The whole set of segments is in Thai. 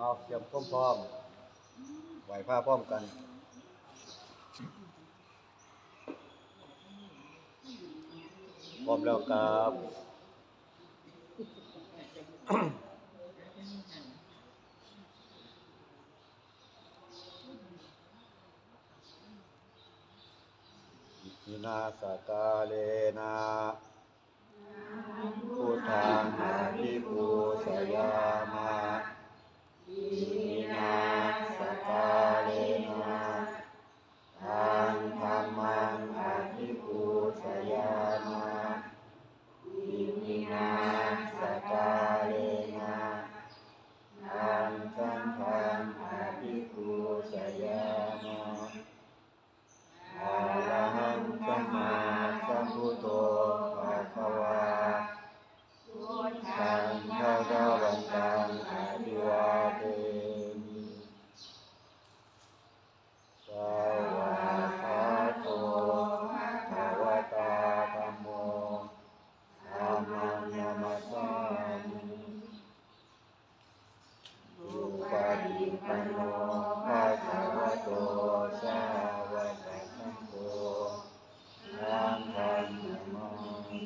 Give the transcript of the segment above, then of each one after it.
เอาเตรียมพร้อมพร้อมไหวผ้าพร้อมกันพร้อมแล้วครับอินาสกาเลนะพุทธังอาภิปูสยา โนภะคะวะโตสาวกสังโฆสังฆังนามามิ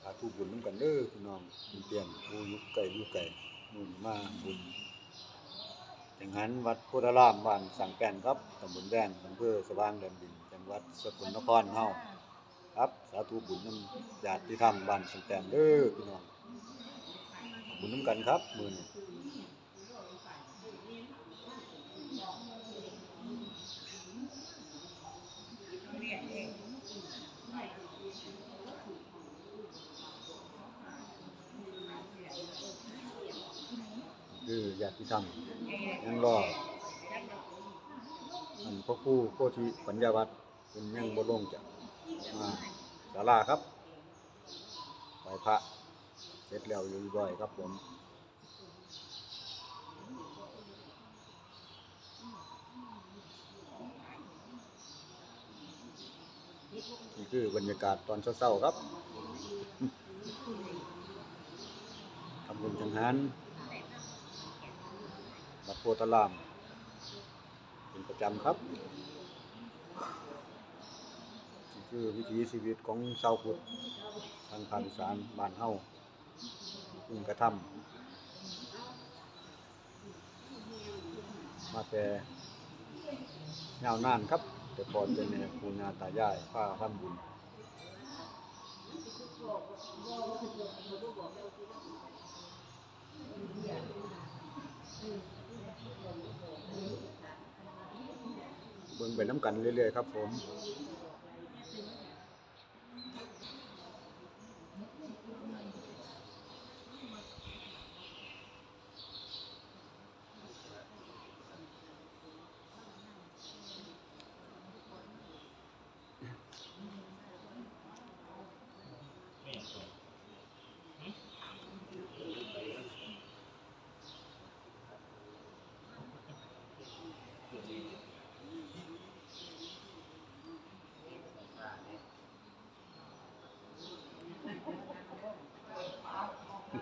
สาธุบุญน้ำกันเด้อพี่น้องเปลี่ยนผู้ยุกไก่ยุกไก่มุ่นมาบุญ จังหันวัดพุทธารามบ้านสังแก่นครับตำบลแดนอำเภอสว่างแดนดิน จังหวัดสกลนครเฮาครับ สาธุบุญน้ำญาติธรรมบ้านสังแก่นเด้อพี่น้องบุญน้ำกันครับมือ คือญาติธรรมยังรออันพระครูโพธิปัญญาวัฒน์เพิ่นยังบ่ลงจากมาศาลาครับไหวพระเสร็จแล้วอยู่บ่อยครับผมนี่คือบรรยากาศตอนเช้าๆครับ ทำบุญจังหัน โพธาราม เป็นประจำครับนี่คือวิถีชีวิตของชาวพุทธทางภาคอีสานบ้านเฮาพึ่งกระทำมาแต่ยาวนานครับ แต่ก่อนเป็นแม่ปูนาตายายผ้าทำบุญ เบิ่งไปน้ำกันเรื่อยๆครับผม เ